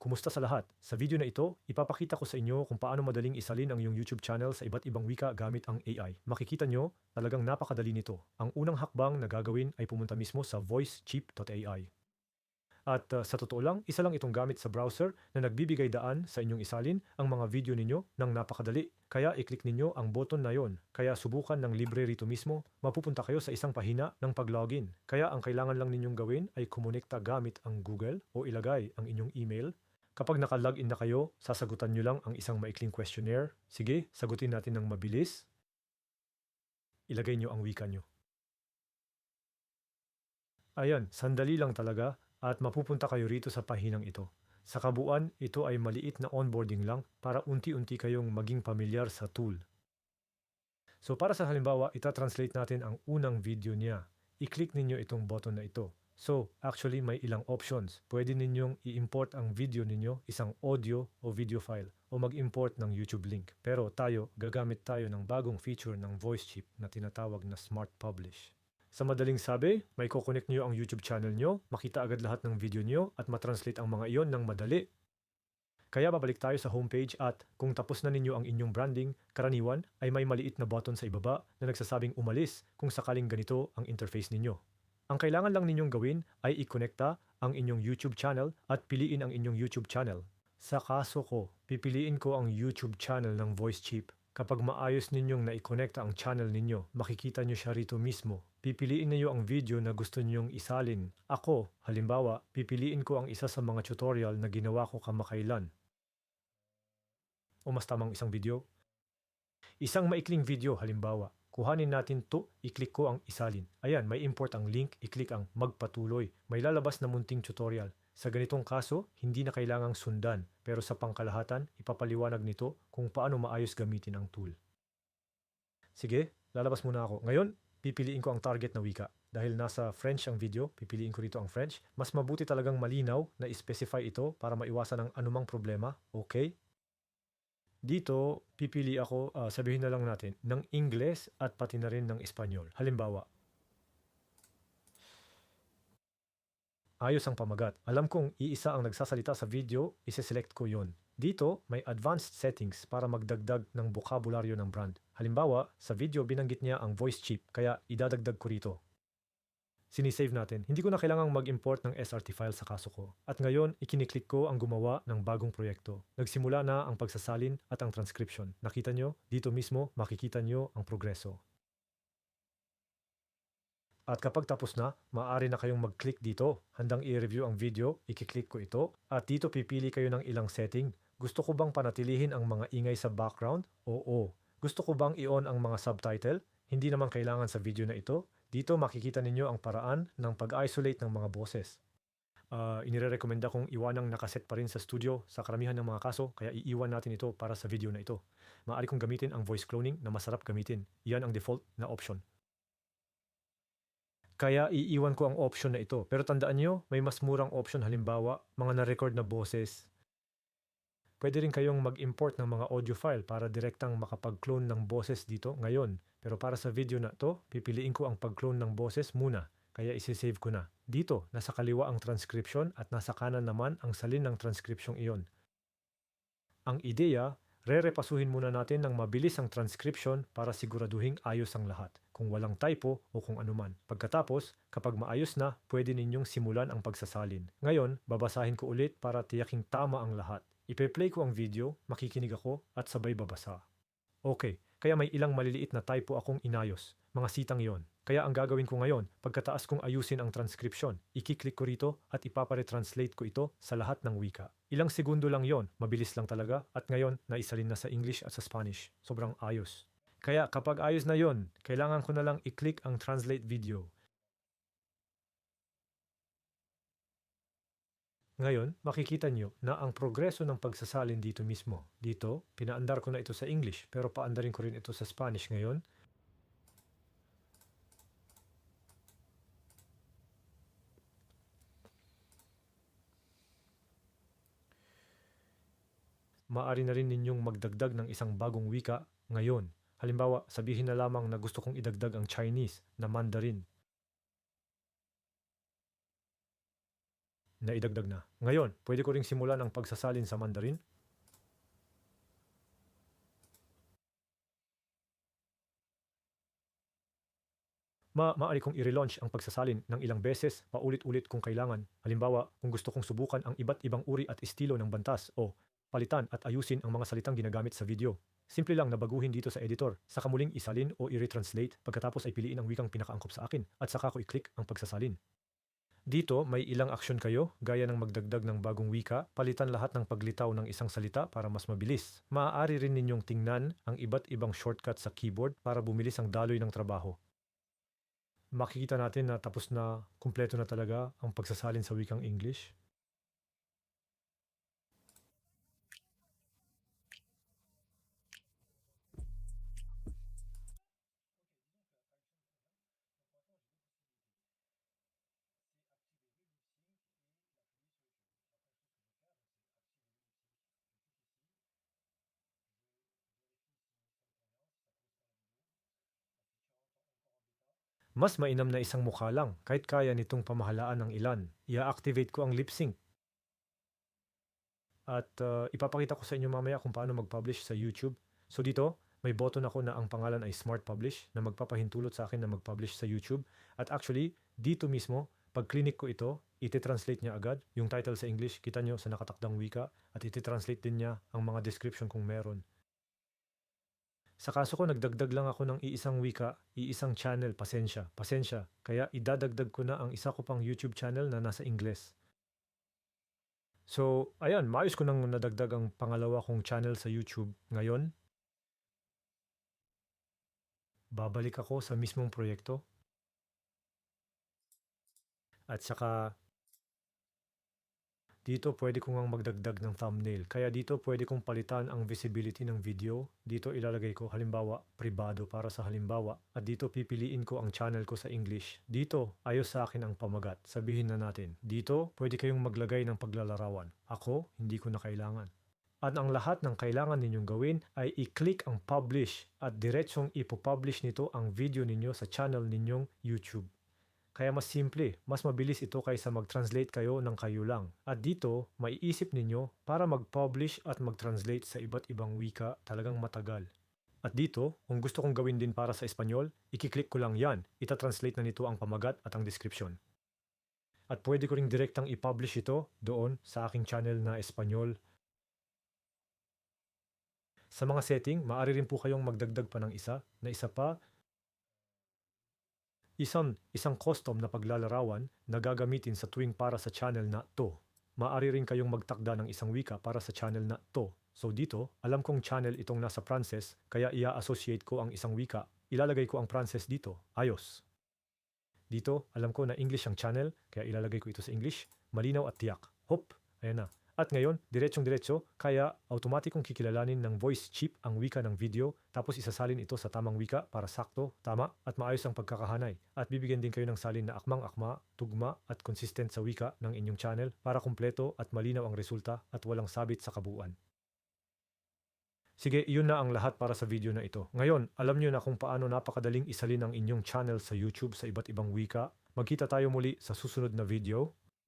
Kumusta sa lahat? Sa video na ito, ipapakita ko sa inyo kung paano madaling isalin ang iyong YouTube channel sa iba't ibang wika gamit ang AI. Makikita nyo, talagang napakadali nito. Ang unang hakbang na gagawin ay pumunta mismo sa voicecheap.ai. At uh, sa totoo lang, isa lang itong gamit sa browser na nagbibigay daan sa inyong isalin ang mga video ninyo ng napakadali. Kaya i-click ninyo ang button na yon. Kaya subukan ng libre rito mismo, mapupunta kayo sa isang pahina ng pag-login. Kaya ang kailangan lang ninyong gawin ay kumonekta gamit ang Google o ilagay ang inyong email Kapag naka-login na kayo, sasagutan nyo lang ang isang maikling questionnaire. Sige, sagutin natin ng mabilis. Ilagay nyo ang wika nyo. Ayan, sandali lang talaga at mapupunta kayo rito sa pahinang ito. Sa kabuuan, ito ay maliit na onboarding lang para unti-unti kayong maging pamilyar sa tool. So para sa halimbawa, ita-translate natin ang unang video niya. I-click ninyo itong button na ito. So, actually may ilang options. Pwede ninyong i-import ang video ninyo, isang audio o video file, o mag-import ng YouTube link. Pero tayo, gagamit tayo ng bagong feature ng voice chip na tinatawag na Smart Publish. Sa madaling sabi, may kukonect nyo ang YouTube channel nyo, makita agad lahat ng video nyo, at matranslate ang mga iyon ng madali. Kaya babalik tayo sa homepage at kung tapos na ninyo ang inyong branding, karaniwan ay may maliit na button sa ibaba na nagsasabing umalis kung sakaling ganito ang interface ninyo. Ang kailangan lang ninyong gawin ay i-connecta ang inyong YouTube channel at piliin ang inyong YouTube channel. Sa kaso ko, pipiliin ko ang YouTube channel ng VoiceChip. Kapag maayos ninyong na-connecta ang channel ninyo, makikita nyo siya rito mismo. Pipiliin niyo ang video na gusto ninyong isalin. Ako, halimbawa, pipiliin ko ang isa sa mga tutorial na ginawa ko kamakailan. O mas tamang isang video? Isang maikling video halimbawa. Kuhanin natin to, i-click ko ang isalin. Ayan, may import ang link, i-click ang magpatuloy. May lalabas na munting tutorial. Sa ganitong kaso, hindi na kailangang sundan, pero sa pangkalahatan, ipapaliwanag nito kung paano maayos gamitin ang tool. Sige, lalabas muna ako. Ngayon, pipiliin ko ang target na wika. Dahil nasa French ang video, pipiliin ko rito ang French. Mas mabuti talagang malinaw na i-specify ito para maiwasan ang anumang problema. Okay? Dito, pipili ako, uh, sabihin na lang natin, ng Ingles at pati na rin ng Espanyol. Halimbawa, ayos ang pamagat. Alam kong iisa ang nagsasalita sa video, isi-select ko yon. Dito, may advanced settings para magdagdag ng bokabularyo ng brand. Halimbawa, sa video binanggit niya ang voice chip, kaya idadagdag ko rito sinisave natin. Hindi ko na kailangang mag-import ng SRT file sa kaso ko. At ngayon, ikiniklik ko ang gumawa ng bagong proyekto. Nagsimula na ang pagsasalin at ang transcription. Nakita nyo? Dito mismo, makikita nyo ang progreso. At kapag tapos na, maaari na kayong mag-click dito. Handang i-review ang video, ikiklik ko ito. At dito pipili kayo ng ilang setting. Gusto ko bang panatilihin ang mga ingay sa background? Oo. Gusto ko bang i-on ang mga subtitle? Hindi naman kailangan sa video na ito. Dito makikita ninyo ang paraan ng pag-isolate ng mga boses. Uh, inirekomenda kong iwanang nakaset pa rin sa studio sa karamihan ng mga kaso kaya iiwan natin ito para sa video na ito. Maaari kong gamitin ang voice cloning na masarap gamitin. Iyan ang default na option. Kaya iiwan ko ang option na ito. Pero tandaan nyo, may mas murang option halimbawa, mga na-record na boses. Pwede rin kayong mag-import ng mga audio file para direktang makapag-clone ng boses dito ngayon. Pero para sa video na to, pipiliin ko ang pag-clone ng boses muna, kaya isi-save ko na. Dito, nasa kaliwa ang transcription at nasa kanan naman ang salin ng transcription iyon. Ang ideya, re-repasuhin muna natin ng mabilis ang transcription para siguraduhin ayos ang lahat, kung walang typo o kung anuman. Pagkatapos, kapag maayos na, pwede ninyong simulan ang pagsasalin. Ngayon, babasahin ko ulit para tiyaking tama ang lahat. Ipe-play ko ang video, makikinig ako, at sabay babasa. Okay, kaya may ilang maliliit na typo akong inayos. Mga sitang yon. Kaya ang gagawin ko ngayon, pagkataas kong ayusin ang transcription, ikiklik ko rito at ipapare-translate ko ito sa lahat ng wika. Ilang segundo lang yon, mabilis lang talaga at ngayon naisalin na sa English at sa Spanish. Sobrang ayos. Kaya kapag ayos na yon, kailangan ko na lang i-click ang translate video. Ngayon, makikita nyo na ang progreso ng pagsasalin dito mismo. Dito, pinaandar ko na ito sa English, pero paandarin ko rin ito sa Spanish ngayon. Maari na rin ninyong magdagdag ng isang bagong wika ngayon. Halimbawa, sabihin na lamang na gusto kong idagdag ang Chinese na Mandarin na idagdag na. Ngayon, pwede ko ring simulan ang pagsasalin sa Mandarin. Ma maaari kong i-relaunch ang pagsasalin ng ilang beses paulit-ulit kung kailangan. Halimbawa, kung gusto kong subukan ang iba't ibang uri at estilo ng bantas o palitan at ayusin ang mga salitang ginagamit sa video. Simple lang na baguhin dito sa editor, saka muling isalin o i-retranslate pagkatapos ay piliin ang wikang pinakaangkop sa akin at saka ko i-click ang pagsasalin. Dito, may ilang aksyon kayo, gaya ng magdagdag ng bagong wika, palitan lahat ng paglitaw ng isang salita para mas mabilis. Maaari rin ninyong tingnan ang iba't ibang shortcut sa keyboard para bumilis ang daloy ng trabaho. Makikita natin na tapos na kumpleto na talaga ang pagsasalin sa wikang English. Mas mainam na isang mukha lang kahit kaya nitong pamahalaan ng ilan. I-activate ko ang lip sync. At uh, ipapakita ko sa inyo mamaya kung paano mag-publish sa YouTube. So dito, may button ako na ang pangalan ay Smart Publish na magpapahintulot sa akin na mag-publish sa YouTube. At actually, dito mismo, pag clinic ko ito, iti-translate niya agad yung title sa English, kita nyo sa nakatakdang wika, at iti-translate din niya ang mga description kung meron. Sa kaso ko, nagdagdag lang ako ng iisang wika, iisang channel, pasensya, pasensya. Kaya idadagdag ko na ang isa ko pang YouTube channel na nasa Ingles. So, ayan, maayos ko nang nadagdag ang pangalawa kong channel sa YouTube. Ngayon, babalik ako sa mismong proyekto. At saka, dito pwede ko ngang magdagdag ng thumbnail. Kaya dito pwede kong palitan ang visibility ng video. Dito ilalagay ko halimbawa pribado para sa halimbawa. At dito pipiliin ko ang channel ko sa English. Dito ayos sa akin ang pamagat. Sabihin na natin. Dito pwede kayong maglagay ng paglalarawan. Ako hindi ko na kailangan. At ang lahat ng kailangan ninyong gawin ay i-click ang publish at diretsong ipopublish nito ang video ninyo sa channel ninyong YouTube. Kaya mas simple, mas mabilis ito kaysa mag-translate kayo ng kayo lang. At dito, maiisip ninyo para mag-publish at mag-translate sa iba't ibang wika talagang matagal. At dito, kung gusto kong gawin din para sa Espanyol, ikiklik ko lang yan. Ita-translate na nito ang pamagat at ang description. At pwede ko ring direktang i-publish ito doon sa aking channel na Espanyol. Sa mga setting, maaari rin po kayong magdagdag pa ng isa, na isa pa Isang, isang custom na paglalarawan na gagamitin sa tuwing para sa channel na to. Maari rin kayong magtakda ng isang wika para sa channel na to. So dito, alam kong channel itong nasa Frances, kaya ia-associate ko ang isang wika. Ilalagay ko ang Frances dito. Ayos. Dito, alam ko na English ang channel, kaya ilalagay ko ito sa English. Malinaw at tiyak. Hop! Ayan na. At ngayon, diretsong-diretso, kaya automatikong kikilalanin ng voice chip ang wika ng video tapos isasalin ito sa tamang wika para sakto, tama at maayos ang pagkakahanay. At bibigyan din kayo ng salin na akmang-akma, tugma at consistent sa wika ng inyong channel para kumpleto at malinaw ang resulta at walang sabit sa kabuuan. Sige, iyon na ang lahat para sa video na ito. Ngayon, alam niyo na kung paano napakadaling isalin ang inyong channel sa YouTube sa iba't ibang wika. Magkita tayo muli sa susunod na video.